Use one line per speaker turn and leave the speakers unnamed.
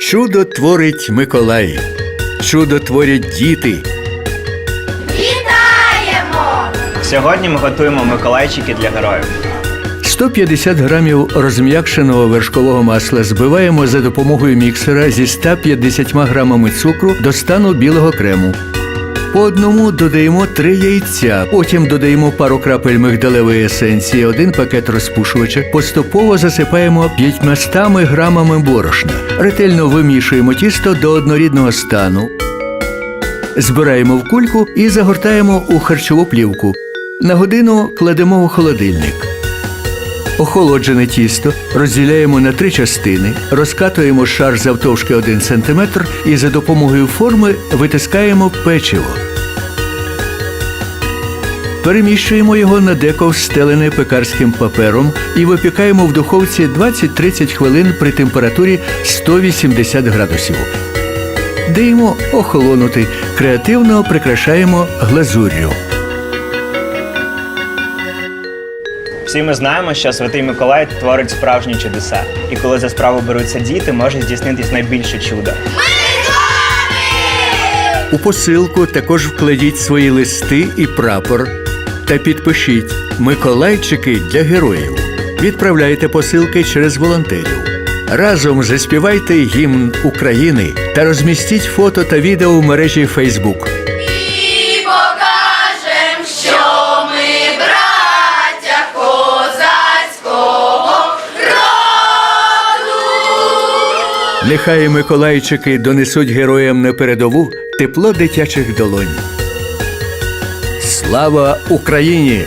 Чудо творить Миколай. Чудо творять діти.
Вітаємо!
Сьогодні ми готуємо миколайчики для героїв.
150 грамів розм'якшеного вершкового масла збиваємо за допомогою міксера зі 150 грамами цукру до стану білого крему. По одному додаємо три яйця, потім додаємо пару крапель мигдалевої есенції, один пакет розпушувача, поступово засипаємо 500 грамами борошна. Ретельно вимішуємо тісто до однорідного стану. Збираємо в кульку і загортаємо у харчову плівку. На годину кладемо у холодильник. Охолоджене тісто розділяємо на три частини, розкатуємо шар завтовшки 1 см і за допомогою форми витискаємо печиво. Переміщуємо його на деко встелене пекарським папером і випікаємо в духовці 20-30 хвилин при температурі 180 градусів. Даємо охолонути, креативно прикрашаємо глазур'ю.
Всі ми знаємо, що Святий Миколай творить справжні чудеса. І коли за справу беруться діти, може здійснитись найбільше чудо.
У посилку також вкладіть свої листи і прапор та підпишіть Миколайчики для героїв. Відправляйте посилки через волонтерів. Разом заспівайте гімн України та розмістіть фото та відео в мережі Facebook. Нехай Миколайчики донесуть героям на передову тепло дитячих долонь. Слава Україні!